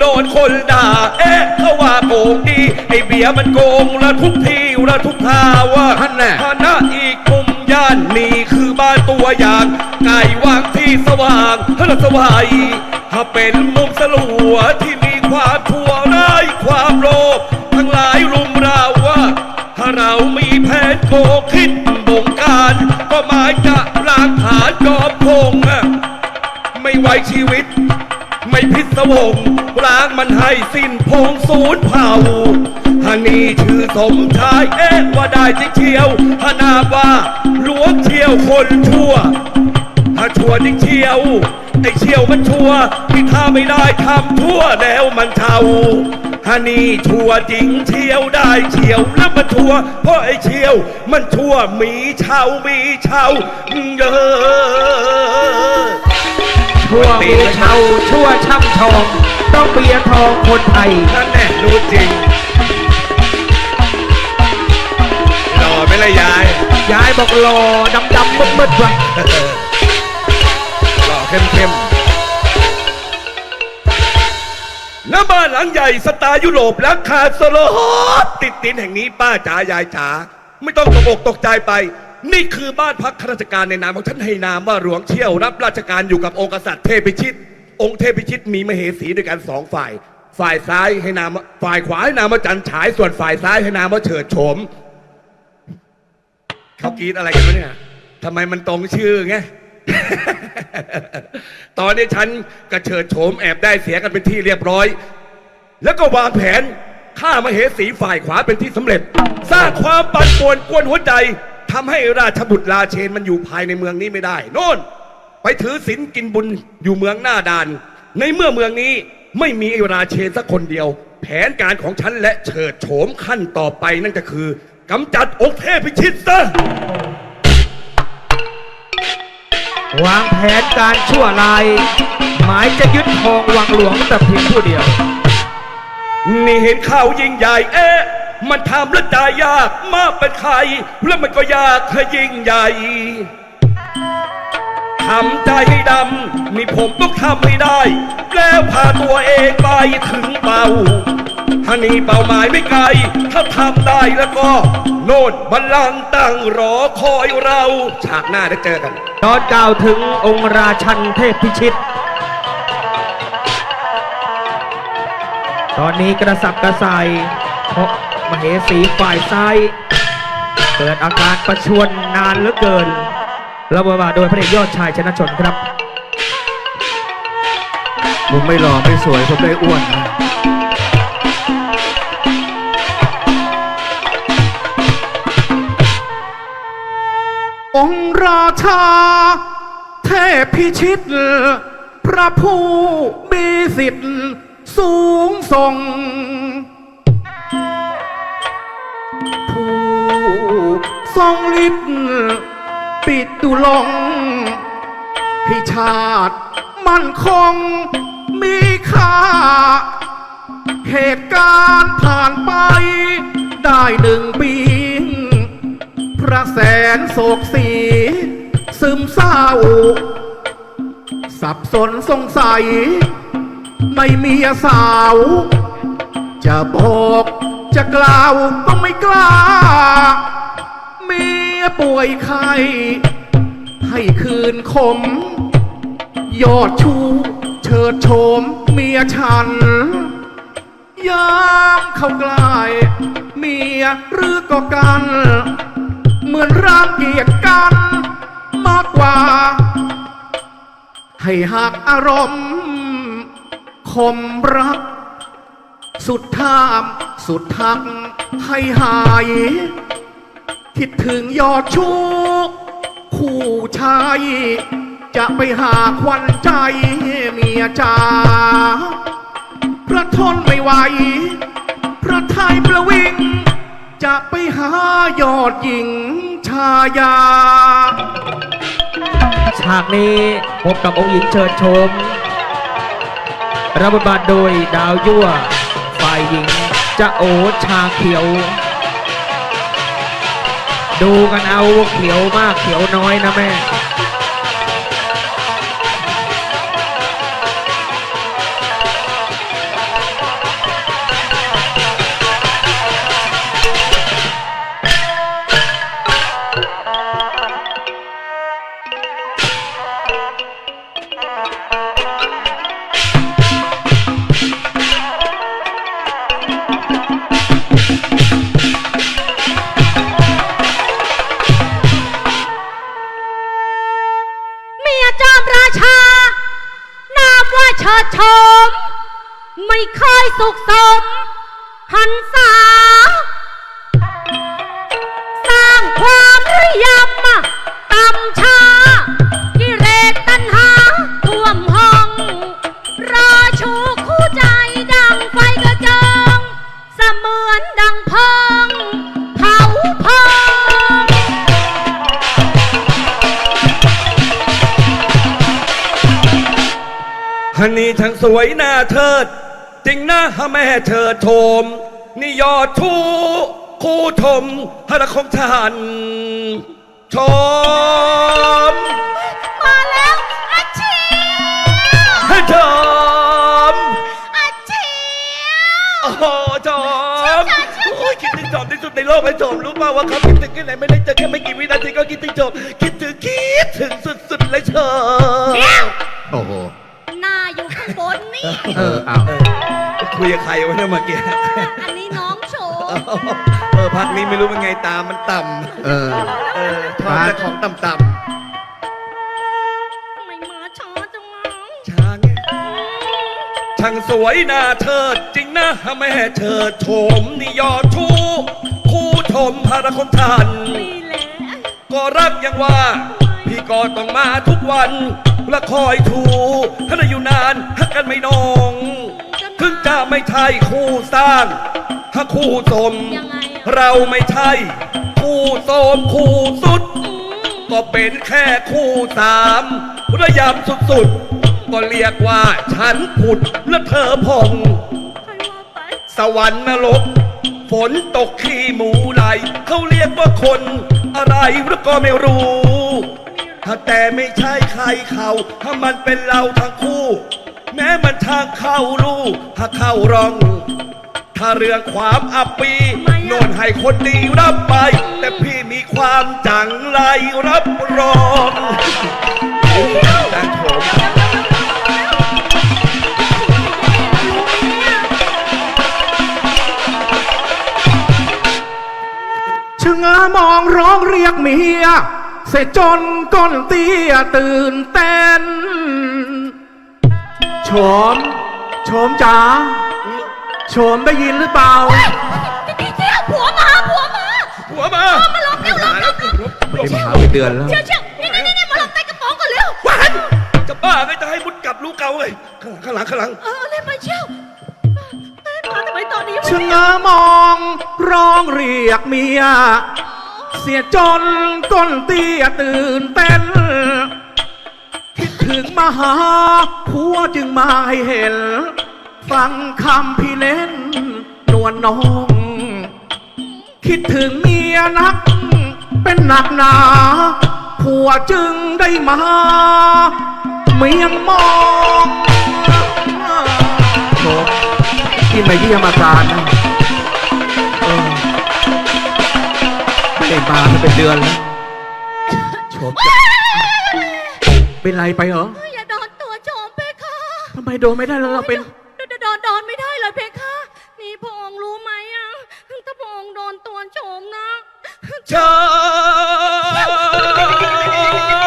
โดนคนด่า เอ๊ะเขาว่าโกงดีไอเบียร์มันโกงละทุกทีละทุกทาวะท่านแน่ฐานะอีกมุมย่านนี่คือบ้านตัวอย่าง ไก่วางที่สว่างพระสวายถ้าเป็นมุมสลัวที่มีความชั่วร้ายความโลภทั้งหลายรุมเราว่า ถ้าเรามีแผนโกงคิดบงการ ก็หมายจะล้างฐานจอมพงอะไม่ไว้ชีวิต วงล้างมันให้สิ้นพงสูญเผ่าฮันนี่ชื่อสมชายเอ๊ะว่าได้จริงเชียวฮานาว่าหลวงเชียวคนชั่วถ้าชั่วจริงเชียวไอ้เชียวมันชั่วที่ถ้าไม่ได้ทำชั่วแล้วมันเทาฮันนี่ชั่วจริงเชียวได้เชียวแล้วมันชั่วเพราะไอ้เชียว มันชั่วมีเช่ามีเช่าเยอะ ชั่วมีเชาชั่วช่ำชอง ต้องเบียร์ทองคนไทยนั่นแน่รู้จริงหล่อไหม่ละยาย ยายบอกหล่อดำดำมืดมืดๆว่ะหล่อเข้มเข้มๆน้าบ้านหลังใหญ่สไตล์ยุโรปราคาสโลดติดตินแห่งนี้ป้าจ๋ายายจ๋าไม่ต้องตกอกตกใจไป นี่คือบ้านพักข้าราชการในนามของท่านให้นามว่าหลวงเชี่ยวรับราชการอยู่กับองค์กษัตริย์เทพพิชิต องค์เทพพิชิตมีมเหสีด้วยกันสองฝ่าย ฝ่ายซ้ายให้นามฝ่ายขวาให้นามว่าจันฉาย ส่วนฝ่ายซ้ายให้นามว่าเฉิดโฉมเขากรีดอะไรกันวะเนี่ยทำไมมันตรงชื่อไงตอนนี้ฉันกระเฉิดโฉมแอบได้เสียกันเป็นที่เรียบร้อย แล้วก็วางแผนฆ่ามเหสีฝ่ายขวาเป็นที่สำเร็จ สร้างความปั่นป่วนกวนหัวใจ ทำให้ราชบุตรราเชนมันอยู่ภายในเมืองนี้ไม่ได้โน่น ไปถือศีลกินบุญอยู่เมืองหน้าดาน ในเมื่อเมืองนี้ไม่มีไอ้ราเชนสักคนเดียว แผนการของฉันและเฉิดโฉมขั้นต่อไปนั่นก็คือกำจัดองค์เทพพิชิตซะวางแผนการชั่วลาย หมายจะยึดทองวังหลวงแต่เพียงผู้เดียว นี่เห็นข่าวยิ่งใหญ่เอ๊ะ มันทำแล้วจ่ายยากมากเป็นใคร แล้วมันก็ยากให้ยิ่งใหญ่ทำใจให้ดำนี่ผมต้องทำให้ได้ แล้วพาตัวเองไปถึงเป้าถ้านี่เป้าหมายไม่ไกล ถ้าทำได้แล้วก็ โน่นบัลลังก์ตั้งรอคอยเรา ฉากหน้าได้เจอกันตอนกล่าวถึงองค์ราชันเทพพิชิต ตอนนี้กระสับกระส่ายเพราะ มเหสีฝ่ายซ้ายเกิดอาการประชวนนานเหลือเกินระบาโดยพระเอกยอดชายชนะชนครับผมไม่หล่อไม่สวยผมได้อ้วนนะองค์ราชา เทพพิชิต พระผู้มีสิทธิ์สูงส่ง ทรงฤทธิ์ปิดตุลง ให้ชาติมั่นคงมีค่า เหตุการณ์ผ่านไปได้หนึ่งปี พระแสนโศกสี ซึมเศร้า สับสนสงสัยในเมีสาว จะบอกจะกล่าวก็ไม่กล้า ยป่วยไข้ให้คืนคม ยอดชูเชิดโฉมเมียฉันยามเข้าใกล้เมียหรือก็กัน เหมือนรังเกียจกันมากกว่า ให้หักอารมณ์คมรัก สุดท่าม สุดทักให้หาย คิดถึงยอดชูคู่ชาย จะไปหาควันใจเมียจ๋าพระทนไม่ไหว พระไทยประวิง จะไปหายอดหญิงชายา ฉากนี้พบกับองค์หญิงเชิญชม รับบทบาทโดยดาวยั่ว ฝ่ายหญิงจะโอชาเขียว ดูกันเอาเขียวมากเขียวน้อยนะแม่ พองฮันนี่ทั้งสวยหน้าเทิด จริงนะฮะแม่เธอโทม นี่ยอดทูคู่ทมฮะของท่านชม โอ้ยคิดถึงจอมที่สุดในโลกไปจอมรู้ป่าวว่าเขาคิดถึงแค่ไหนไม่ได้เจอแค่ไม่กี่วินาทีก็คิดถึงจอมคิดถึงคิดถึงสุดๆเลยเชอโอ้โหหน้าอยู่ข้างบนนี่ เออเอาคุยกับใครวะเนี่ยเมื่อกี้อันนี้น้องโชว์เออพักนี้ไม่รู้เป็นไงตามมันต่ำเออเออชอบแต่ของต่ำท ช่างสวยหน้าเธอจริงนะแม่เธอโฉมนี่ยอดชูคู่ชมพระของท่านนี่แหละก็รักยังว่า พี่ก็ต้องมาทุกวันและคอยทูถ้าได้อยู่นานฮักกันไม่นองถึงจะไม่ใช่คู่สร้างถ้าคู่สม ยังไงอะเราไม่ใช่ คู่โสมคู่สุด ก็เป็นแค่คู่สามระยำสุดๆ ก็เรียกว่า ฉันผุดและเธอพองใครว่าไปสวรรค์นรก ฝนตกขี้หมูไหลเขาเรียกว่าคน อะไรหรือก็ไม่รู้ ถ้าแต่ไม่ใช่ใครเขา ถ้ามันเป็นเราทั้งคู่ แม้มันทางเข้าลูกถ้าเข้ารอง ถ้าเรื่องความอับปีโน่นให้คนดีรับไป แต่พี่มีความจังไรรับรองจังโฉม มองร้องเรียกเมีย เสร็จจนก้นเตี้ยตื่นเต้นโฉมโฉมจ๋าโฉมได้ยินหรือเปล่าพี่เที่ยวผัวมาผัวมาหัวมามาลบเร็วลบเร็วลบไม่ได้มาหาเป็นเดือนแล้ว เชี่ยวเชี่ยวนี่นี่นี่มาลบใต้กระโปรงก่อนเร็วว้ายจะบ้าไงจะให้มุดกลับลูกเก่าเลยข้างหลังข้างหลังเออเล่นไปเชี่ยวเอ้ยมาทำไมตอนนี้วะชะงามอง ร้องเรียกเมีย เสียจนก้นเตี้ยตื่นเต้น คิดถึงมาหาผัวจึงมาให้เห็น ฟังคำพี่เน้นนวลน้อง คิดถึงเมียนัก เป็นหนักหนาผัวจึงได้มา เมียงมองโถที่มาเยี่ยมอาการน ไม่ได้มามาเป็นเดือนแล้วโฉมจะเป็นไรไปเหรอเฮ้ยอย่าโดนตัวโจมเพคะทำไมโดนไม่ได้แล้วเราเป็นโดนโดนโดนไม่ได้เลยเพคะนี่พระองค์รู้ไหมอะถ้าพระองค์โดนตัวโจมนะเชิ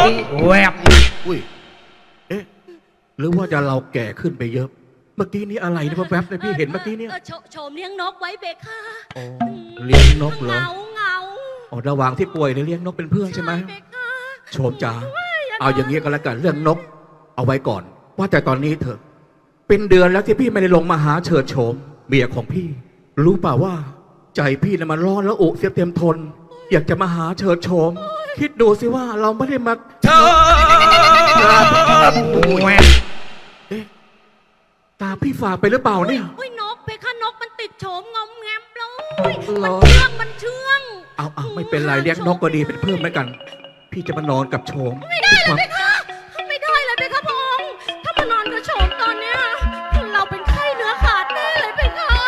ญแวบอุ้ย เอ๊ะ หรือว่าจะเราแก่ขึ้นไปเยอะ เมื่อกี้นี้อะไรเนี่ยแวบๆเลยพี่เห็นเมื่อกี้เนี่ยออโฉโฉมเลี้ยงนกไว้เพคะอ๋อเลี้ยงนกเหรอเงาเงา อ๋อระหว่างที่ป่วยเนี่ยเลี้ยงนกเป็นเพื่อนใช่ไหมเพคะโฉมจ๋าเอาอย่างนี้ก็แล้วกันเรื่องนก เอาไว้ก่อน ว่าแต่ตอนนี้เถอะ เป็นเดือนแล้วที่พี่ไม่ได้ลงมาหาเฉิดโฉมเมียของพี่ รู้เปล่าว่า ใจพี่น่ะมันร้อนแล้วอุเสียเต็มทน อยากจะมาหาเฉิดโฉมคิดดูสิว่าเราไม่ได้มาเชิญแวบเอ๊ะตาพี่ฝากไปหรือเปล่าเนี่ย อุ้ยนกเพคะนกมันติดโฉมงอมแงมเลยเหรมันอเชื่องมันเชื่องเอาเอา ไม่เป็นไรเรียกนกก็ดีเป็นเพื่อนเหมือนกัน พี่จะมานอนกับโฉมไม่ได้เลยเพคะไม่ได้เลยเพคะพระองค์ถ้ามานอนกับโฉมตอนเนี้ยเราเป็นไข้เนื้อขาดแน่เลยเพคะ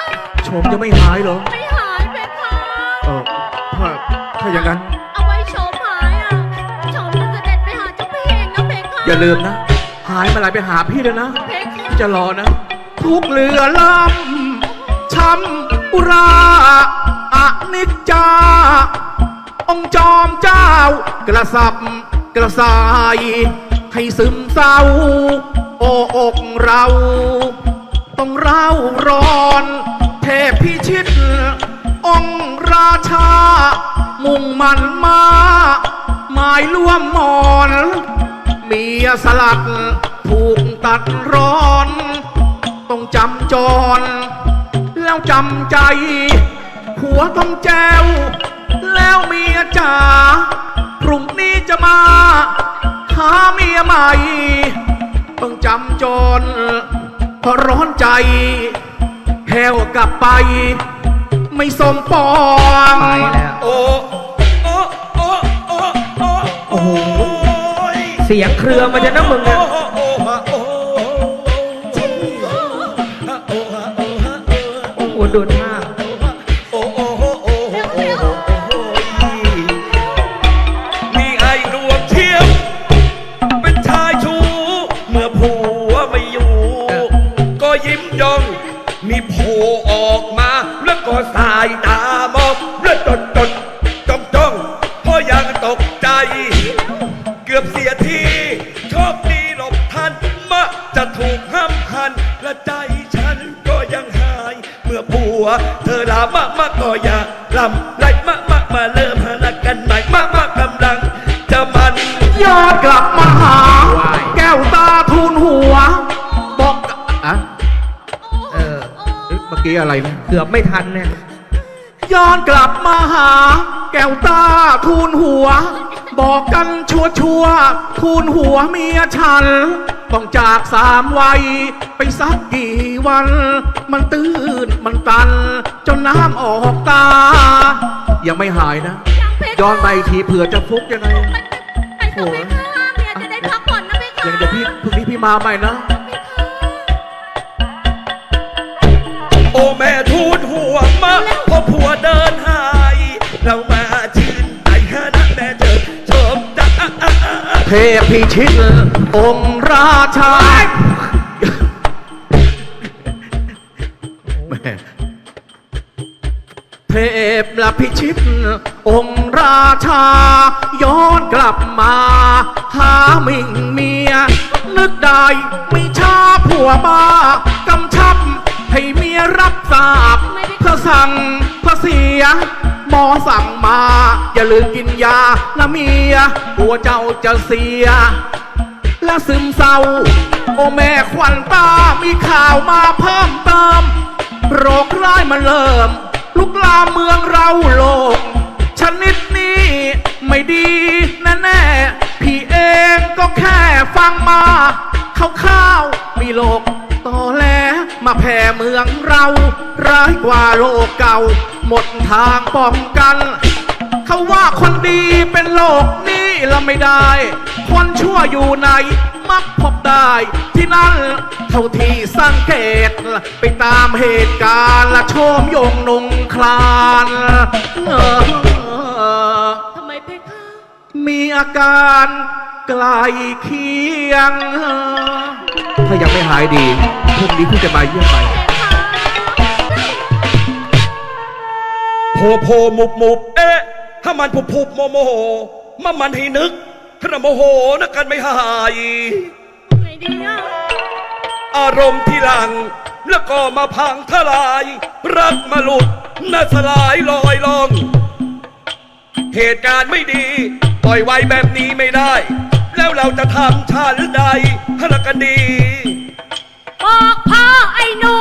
โฉมจะไม่หายเหรอ ไม่หายเพคะเออถ้าถ้าอย่างนั้น เอาไว้โฉมหายอะโฉมจะเสด็จไปหาเจ้าพี่เองนะเพคะอย่าลืมนะ หายเมาไหรไปหาพี่เลยนะเพคะพี่จะรอนะ ทุกเรือลำช้ำอุราอนิจจา องค์จอมเจ้า กระสับกระส่าย ให้ซึมเศร้า โออกเรา ต้องเร่าร้อน เทพพิชิต องค์ราชา มุ่งมันมาหมายล่วมมอน เมียสลัด ถูกตัดร้อน ต้องจำจร แล้วจำใจผัวต้องแจว แล้วเมียจ๋าพรุ่งนี้จะมา หาเมียใหม่ต้องจำจรเพราะร้อนใจแหวกลับไป ไม่สมปองไปแล้ว โอ้โอ้โอ้โอ้โอ้โอ้โหเสียงเครือมันจะนะมึงอะโอ้โอ้โอ้โอ้โอ้โอ้โอ้โหดูท่าโอ้ ว เธอลามะมะก็อย่าลำไรมะมะมาเริ่มหากันใหม่มะมะกำลัง จะมันยอดกลับมาหา แก้วตาทูลหัว บอกกับอะเออเอ๊ะเมื่อกี้อะไรนะเกือบไม่ทันเนี่ยย้อนกลับมาหา แก้วตาทูลหัว บอกกันชัวชัวร์ๆทูลหัวเมียฉัน ต้องจากสามวัยไปสักกี่ วัน มันตื้นมันตัน จนน้ำออกตา ยังไม่หายนะยังเพคะย้อนไปอีกทีเผื่อจะฟุกยังไง ไปเถอะเพคะเมียจะได้พักผ่อนนะเพคะยังเดี๋ยวพี่พรุ่งนี้พี่มาใหม่นะ โอ้แม่ทูดหัวมาพอผัวเดินหาย เรามาชื่นใจฮะนะแม่เจอชมจัก เทพพิชิตองค์ราชา เทพละพิชิต องค์ราชา ย้อนกลับมา หามิ่งเมีย นึกได้ไม่ช้าผัวมากำชับ ให้เมียรับทราบเพื่อสั่งเพื่อเสียหมอสั่งมา อย่าลืมกินยานะเมียกลัวเจ้าจะเสีย และซึมเศร้า โอแม่ควันตามีข่าวมาเพิ่มเติม โรคร้ายมันเริ่ม ลุกลามเมืองเราโลก ชนิดนี้ไม่ดีแน่ๆพี่เองก็แค่ฟังมาข้าวๆมีโลกต่อแลมาแผ่เมืองเรา ร้ายกว่าโลกเก่า หมดทางป้องกัน เขาว่าคนดีเป็นโลกนี้ เราไม่ได้ คนชั่วอยู่ไหน มักพบได้ ที่นั่นเท่าที่สังเกต ไปตามเหตุการณ์ละโชมยงนงคลานเออทำไมเพคะ มีอาการใกลเคียง ถ้ายังไม่หายดีพรุ่งนี้พี่จะมาเยี่ยมใหม่โผโผมุบมุบเอ๊ะถ้ามันผุบผุบโมโม มามันให้นึกถ้าโมโหนะกันไม่หาย ไงดีอะอารมณ์ที่หลัง แล้วก็มาพังทลาย รักมาหลุดน่าสลายลอยลอง เหตุการณ์ไม่ดี ปล่อยไว้แบบนี้ไม่ได้ แล้วเราจะทำชาหรือใดให้ละกันดี บอกพ่อไอ้หนู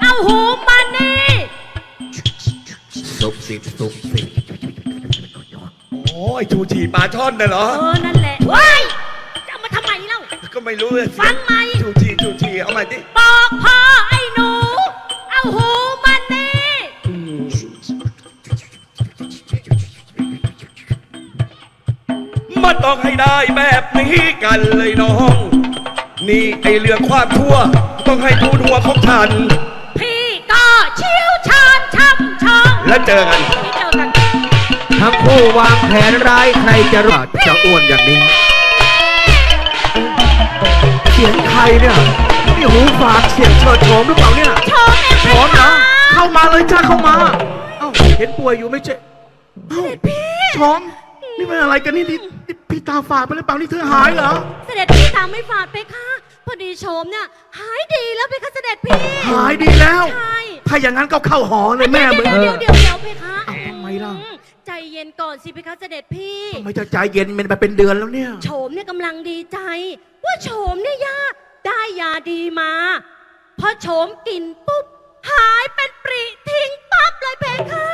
เอาหูมานี่สุบสิบสุบสิบ โอ้ยจูจีปลาช่อนน่ะเหรอ เออ นั่นแหละว้ายจะเอามาทำไมเล่า ก็ไม่รู้เลยฟังไหมจูจีจูจีเอาใหม่ดิบอกพ่อไอ้หนู เอาหูมานี่มันต้องให้ได้แบบนี้กันเลยน้อง นี่ไอเรื่องความชั่ว ต้องให้ดูดัวของฉัน พี่ก็เชี่ยวชาญช่ำชองแล้วเจอกัน วางแผนร้ายใครจะรอดจะอ้วนอย่างนี้ เสียงใครเนี่ยนี่หูฝาดเสียงเฉิดโฉมหรือเปล่าเนี่ยโชว์เองโฉมเหรอเข้ามาเลยจ้าเข้ามา เอ้าเห็นป่วยอยู่ไม่ใช่เอ้าโฉมนี่มันอะไรกันนี่นี่นี่พี่ตาฝาดไปหรือเปล่านี่เธอหายเหรอ เสด็จพี่ตามไม่ฝาดไปค่ะ พอดีโฉมเนี่ยหายดีแล้วเพคะเสด็จพี่หายดีแล้ว ใช่ถ้าอย่างนั้นก็เข้าหอเลยแม่มึง เดี๋ยวเดี๋ยวเดี๋ยวเพคะเอ้าทำไม ล่ะอืใจเย็นก่อนสิเพคะเสด็จพี่ทำไมจะใจเย็นมันไปเป็นเดือนแล้วเนี่ย โฉมเนี่ยกำลังดีใจ ว่าโฉมเนี่ยยาได้ยาดีมาพอโฉมกินปุ๊บหายเป็นปริทิ้งปั๊บเลยเพคะ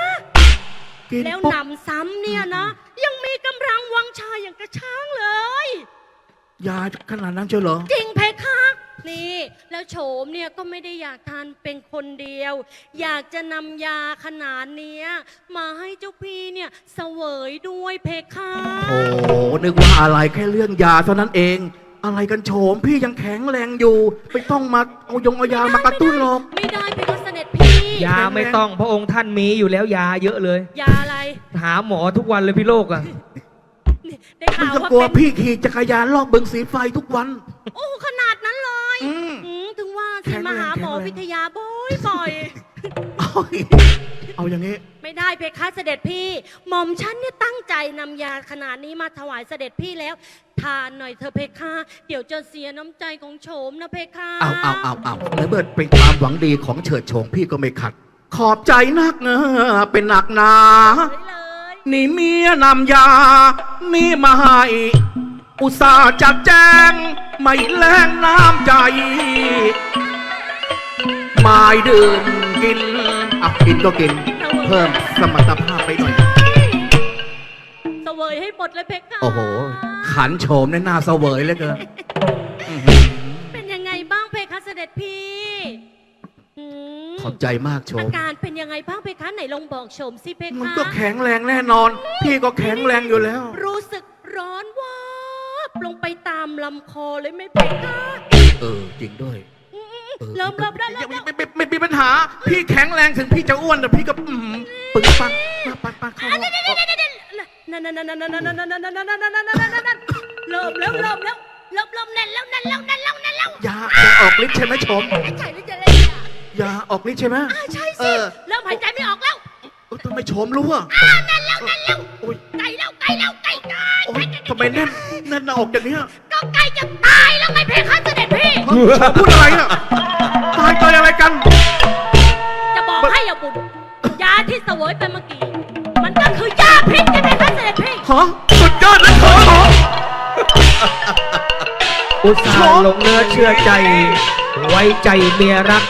กินแล้วปุ๊บนำซ้ำเนี่ยนะ ยังมีกำลังวังชาอย่างกระช้างเลยยาขนาดนั้นเชียวเหรอ จริงเพคะ นี่แล้วโฉมเนี่ยก็ไม่ได้อยากทานเป็นคนเดียว อยากจะนำยาขนาดเนี้ยมาให้เจ้าพี่เนี่ยเสวยด้วยเพคะโอ้โหนึกว่าอะไรแค่เรื่องยาเท่านั้นเอง อะไรกันโฉมพี่ยังแข็งแรงอยู่ ไม่ต้องมาเอายงเอายามากระตุ้นหรอกไม่ได้เพคะเสด็จพี่ยาไม่ต้องพระองค์ท่านมีอยู่แล้วยาเยอะเลย ยาอะไรหาหมอทุกวันเลยพี่โลกอะนี่ได้ไม่ข่าวต้องว่ากลัวเป็นพี่ขี่จักรยานลอกบึงสีไฟทุกวัน โอ้ขนาดนั้น สิงแรงมาหาหมอแข็งแรงวิทยาบ่อยบ่อยเอาเอาอย่างนี้ไม่ได้เพคะเสด็จพี่ หม่อมฉันเนี่ยตั้งใจนำยาขนาดนี้มาถวายเสด็จพี่แล้ว ทานหน่อยเธอะเพคะ เดี๋ยวจะเสียน้ำใจของโฉมนะเพคะเอาเอาเอาเอาแล้วเบิดเป็นความหวังดีของเฉิดโฉงพี่ก็ไม่ขัด ขอบใจนักเนอะเป็นหนักหนา เลยเลยนี่เมียนำยา นี่มาให้อุตส่าห์จัดแจง ไม่แรงน้ำใจไมาดื่มกิน อะกินก็กิน เพิ่มสมรรถภาพไปหน่อย เสวยให้หมดเลยเพคะโอ้โห ขันโฉมในหน้าเสวยเหลยเกินเป็นยังไงบ้างเพคะเสด็จพี่หืมขอบใจมากโฉอาม การเป็นยังไงบ้างเพคะไหนลองบอกโฉมสิเพมันคะก็แข็งแรงแน่นอน พี่ก็แข็งแรงอยู่แล้ว รู้สึกร้อนวาบลงไปตามลำคอเลยไหม่เพคะ เออ จริงด้วยออ เริ่มเริ่มได้แล้วไม่ไม่ไม่ไม่มีปัญหา พี่แข็งแรงถึงพี่จะอ้วนแต่พี่ก็อืมปึงปังมาปังปังเข้าห้องนั่นนั่นนั่นนั่นนั่นนั่นนั่นนั่นนั่นนั่นนั่นนั่นนั่นนั่นเริ่มแล้วเริ่มแล้วเริ่มเริ่มแน่นแล้วแน่นแล้วแน่นแล้วแน่นแล้วยายาออกฤทธิ์ใช่ไหมชม ใช่หรือจะเล่นอะยาออกฤทธิ์ใช่ไหม อ่าใช่เอสิอเริ่มหายใจไม่ออกแล้วเออ ทำไมชมรู้อะอ่าแน่นแล้วแน่นแล้วโอ้ยใกล้แล้วใกล้แล้วใกล้ใกล้โอ้ยทำไมแน่นแน่นหน้าอกอย่างเนี้ยก็ใกล้จะตายแล้วไงเพคะเสด็จพี่ เฮ้ยชมพูดอะไรอะตายตายอะไรกัน จะบอกให้อย่าบุญยาที่เสวยไปเมื่อกี้ มันก็คือยาพิษใช่ไหมคะเสด็จพี่ ฮะสุดยอดเลยครับอุตส่าห์หลงเนื้อเชื่อใจ ไว้ใจเมียรัก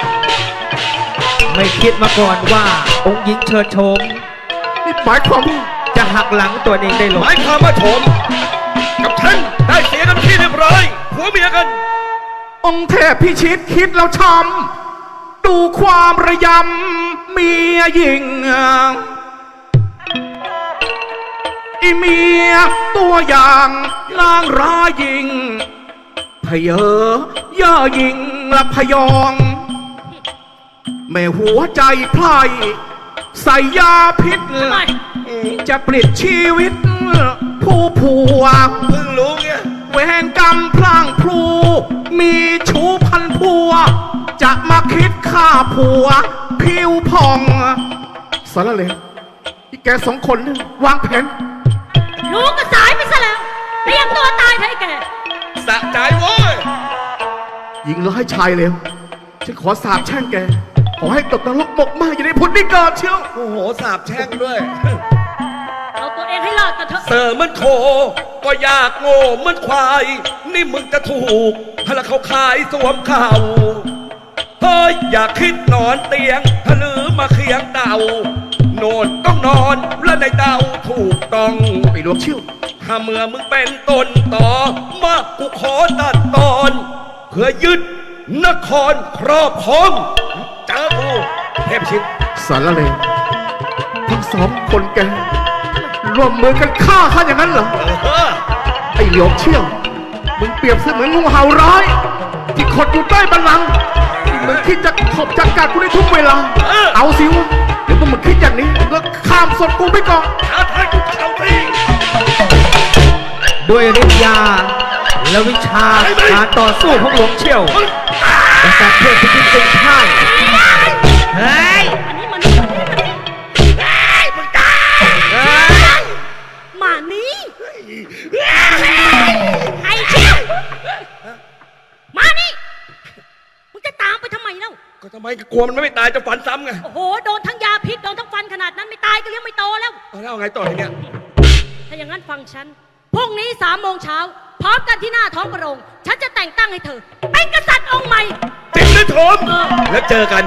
ไม่คิดมาก่อนว่า องค์หญิงเชิดโฉมนี่หมายความว่าจะหักหลังตัวเองได้ลหงมายความว่าโฉมกับฉันได้เสียกันที่เรียบร้อยผัวเมียกัน องค์เทพพิชิตคิดแล้วช้ำดูความระยำเมียยิงอีเมียตัวอย่างนางร้ายยิงพเยอย่ายิงละพยอง แม่หัวใจไพร่ใส่ยาพิษ ทำไมจะปลิดชีวิต ผู้ผัว เพิ่งรู้ไงเวรกรรมพลางพลู มีชูพันผัว จะมาคิดฆ่าผัว ผิวพองสารเลวที่แกสองคนนี่วางแผน รู้ก็สายไปซะแล้วเตรียมตัวตายเถอะไอ้แกสะใจโว้ยหญิงร้ายชายเลวฉันขอสาบแช่งแก ขอให้ตกนรกหมกไหมอย่าได้พุทธนิกรเชียว โอ้โห สาบแช่งด้วย เอาตัวเองให้รอดกันเถอะ เสือมันโค ก็อยากโง่เหมันควาย นี่มึงจะถูกถ้าละเขาขายสวมเข่าเฮ้ยอย่าคิดนอนเตียงถ้าลือมาเคียงเต่าโนนต้องนอนและในเต่าถูกต้อง ไปลวกเชี่ยวถ้าเมื่อมึงเป็นต้นต่อมากูขอตัดตอน เพื่อยึดนครครอบครองเจ อกูเทพชิตสารเลวทั้งสองคนแกร่วมมือกันฆ่าข้าอย่างนั้นเหรอ เออไอ้เหลียวเชี่ยวมึงเปรียบเสมือนงูเห่าร้าย ที่ขดอยู่ใต้บัลลังก์มึงคิดจะขบจัดการกูได้ทุกเวลา เอาสิวะเดี๋ยวมึงคิดอย่างนี้มึงก็ข้ามศพกูไปก่อน ท้าทายกูเข่าทีด้วยฤทธิ์ยา และวิชาการต่อสู้ของหลวงเชี่ยวกษัตริย์เทพพิชิตเป็นข้าง เฮ้ยอันนี้มันนี่มันนี่เฮ้ยมึงตายมานี่ไอ้เชี่ยวมานี่ไม่กลัวมันไม่ตายจะฝันซ้ำไงโอ้โหโดนทั้งยาพิษโดนทั้งฟันขนาดนั้นไม่ตายก็เลี้ยงไม่โตแล้วเอาแล้วเอาไงต่อทีเนี้ยถ้าอย่างนั้นฟังฉันพรุ่งนี้สามโมงเช้าพร้อมกันที่หน้าท้องพระโรงฉันจะแต่งตั้งให้เธอ เป็นกษัตริย์องค์ใหม่จริงนะโถมแล้วเจอกัน